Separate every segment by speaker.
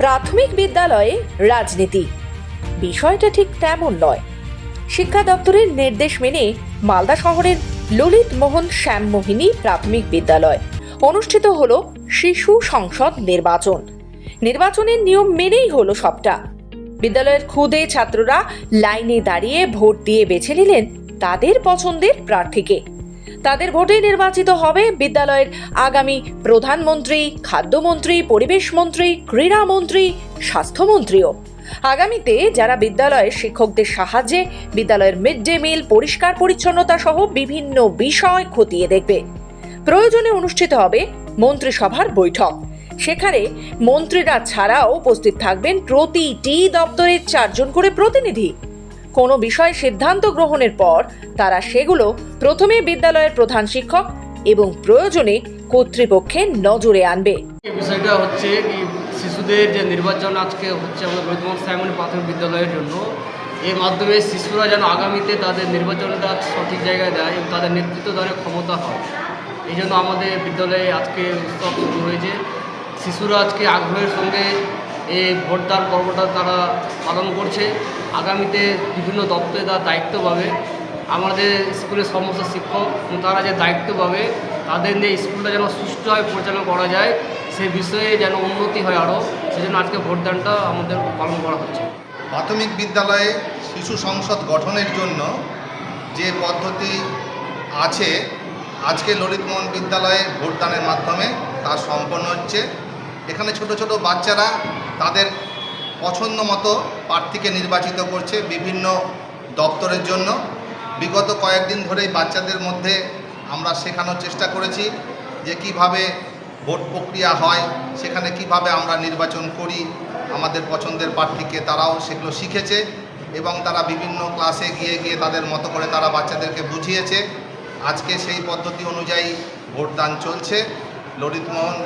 Speaker 1: প্রাথমিক বিদ্যালয়ে রাজনীতি। বিষয়টা ঠিক তেমন নয়। শিক্ষা দপ্তরের নির্দেশ মেনে মালদা শহরের ললিত মোহন শ্যামমোহিনী প্রাথমিক বিদ্যালয় অনুষ্ঠিত হলো শিশু সংসদ নির্বাচন। নির্বাচনের নিয়ম মেনেই হলো সবটা। বিদ্যালয়ের খুদে ছাত্ররা লাইনে দাঁড়িয়ে ভোট দিয়ে বেছে নিলেন তাদের পছন্দের প্রার্থীকে। তাদের ভোটে নির্বাচিত হবে বিদ্যালয়ের আগামী প্রধানমন্ত্রী, খাদ্যমন্ত্রী, পরিবেশ মন্ত্রী ক্রীড়ামন্ত্রী স্বাস্থ্যমন্ত্রীও। আগামীতে যারা বিদ্যালয়ের শিক্ষকদের সাহায্যে বিদ্যালয়ের মিড ডে মিল, পরিষ্কার পরিচ্ছন্নতা সহ বিভিন্ন বিষয় খতিয়ে দেখবে। প্রয়োজনে অনুষ্ঠিত হবে মন্ত্রিসভার বৈঠক। সেখানে মন্ত্রীরা ছাড়াও উপস্থিত থাকবেন প্রতিটি দপ্তরের চারজন করে প্রতিনিধি। কোনো বিষয়ে সিদ্ধান্ত গ্রহণের পর তারা সেগুলো প্রথমে বিদ্যালয়ের প্রধান শিক্ষক এবং প্রয়োজনে কর্তৃপক্ষের নজরে আনবে।
Speaker 2: বিষয়টা হচ্ছে শিশুদের যে নির্বাচন আজকে হচ্ছে আমাদের রবীন্দ্রনাথ সাইমন প্রাথমিক বিদ্যালয়ের জন্য, এর মাধ্যমে শিশুরা যেন আগামীতে তাদের নির্বাচনটা সঠিক জায়গায় দেয় এবং তাদের নেতৃত্ব দানের ক্ষমতা হয়। এই জন্য আমাদের বিদ্যালয়ে আজকে উৎসব শুরু হয়েছে। শিশুরা আজকে আগ্রহের সঙ্গে এই ভোটদান পর্বটা তারা পালন করছে। আগামীতে বিভিন্ন দপ্তরে তারা দায়িত্ব পাবে। আমাদের স্কুলের সমস্ত শিক্ষক তারা যে দায়িত্ব পাবে, তাদের নিয়ে স্কুলটা যেন সুষ্ঠুভাবে পরিচালনা করা যায়, সে বিষয়ে যেন উন্নতি হয় আরও সেজন্য আজকে ভোটদানটা আমাদের পালন করা হচ্ছে।
Speaker 3: প্রাথমিক বিদ্যালয়ে শিশু সংসদ গঠনের জন্য যে পদ্ধতি আছে, আজকে ললিতমোহন বিদ্যালয়ে ভোটদানের মাধ্যমে তা সম্পন্ন হচ্ছে। এখানে ছোট ছোট বাচ্চারা তাদের পছন্দ মতো প্রার্থীকে নির্বাচিত করছে বিভিন্ন দপ্তরের জন্য। বিগত কয়েকদিন ধরেই বাচ্চাদের মধ্যে আমরা শেখানোর চেষ্টা করেছি যে কীভাবে ভোট প্রক্রিয়া হয়, সেখানে কীভাবে আমরা নির্বাচন করি, আমাদের পছন্দের প্রার্থীকে তারাও সেগুলো শিখেছে এবং তারা বিভিন্ন ক্লাসে গিয়ে গিয়ে তাদের মতো করে তারা বাচ্চাদেরকে বুঝিয়েছে। আজকে সেই পদ্ধতি অনুযায়ী ভোটদান চলছে। ললিতমোহন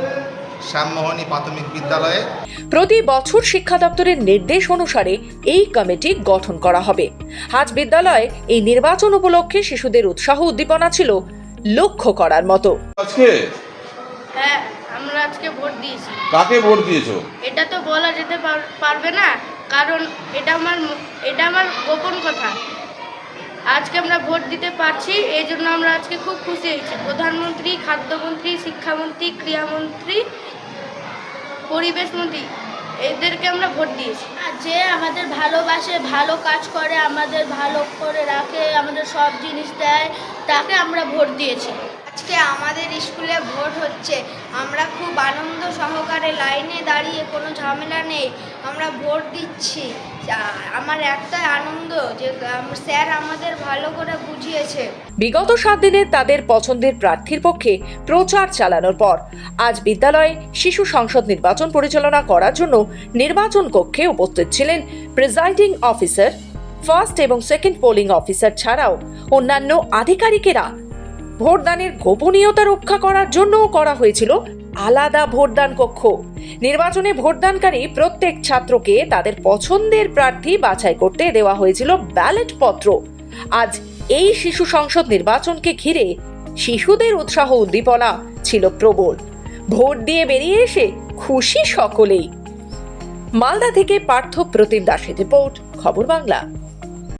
Speaker 3: শ্যামমোহনী প্রাথমিক বিদ্যালয়ে।
Speaker 1: প্রতি বছর শিক্ষা দপ্তরের নির্দেশ অনুসারে এই কমিটি গঠন করা হবে। আজ বিদ্যালয়ে এই নির্বাচন উপলক্ষে শিশুদের উৎসাহ উদ্দীপনা ছিল লক্ষ্য করার মতো।
Speaker 4: আজকে?
Speaker 5: হ্যাঁ আমরা আজকে ভোট দিয়েছি।
Speaker 4: কাকে ভোট দিয়েছ?
Speaker 5: এটা তো বলা যেতে পার- পারবে না কারণ এটা আমার এটা আমার গোপন কথা। আজকে আমরা ভোট দিতে পারছি, এই জন্য আমরা আজকে খুব খুশি হয়েছি। প্রধানমন্ত্রী, খাদ্যমন্ত্রী, শিক্ষামন্ত্রী, ক্রীড়ামন্ত্রী, পরিবেশ মন্ত্রী, এদেরকে আমরা ভোট দিয়েছি।
Speaker 6: যে আমাদের ভালোবাসে, ভালো কাজ করে, আমাদের ভালো করে রাখে, আমাদের সব জিনিস দেয়, তাকে আমরা ভোট দিয়েছি।
Speaker 7: আজকে আমাদের স্কুলে ভোট হচ্ছে। আমরা খুব আনন্দ সহকারে লাইনে দাঁড়িয়ে কোনো ঝামেলা নেই। আমরা ভোট দিচ্ছি। আমার একটাই আনন্দ যে স্যার আমাদের ভালো করে বুঝিয়েছে।
Speaker 1: বিগত সাত দিনে তাদের পছন্দের প্রার্থীর পক্ষে প্রচার চালানোর পর আজ বিদ্যালয়ে শিশু সংসদ নির্বাচন পরিচালনা করার জন্য নির্বাচন কক্ষে উপস্থিত ছিলেন প্রিজাইডিং অফিসার, ফার্স্ট এবং সেকেন্ড পোলিং অফিসার ছাড়াও অন্যান্য আধিকারিকেরা। ভোটদানের গোপনীয়তা রক্ষা করার জন্যও করা হয়েছিল আলাদা ভোটদান কক্ষ। নির্বাচনে ভোটদানকারী প্রত্যেক ছাত্রকে তাদের পছন্দের প্রার্থী বাছাই করতে দেওয়া হয়েছিল ব্যালট পত্র। আজ এই শিশু সংসদ নির্বাচনকে ঘিরে শিশুদের উৎসাহ উদ্দীপনা ছিল প্রবল। ভোট দিয়ে বেরিয়ে এসে খুশি সকলেই। মালদা থেকে পার্থ প্রতিম দাসের রিপোর্ট, খবর বাংলা।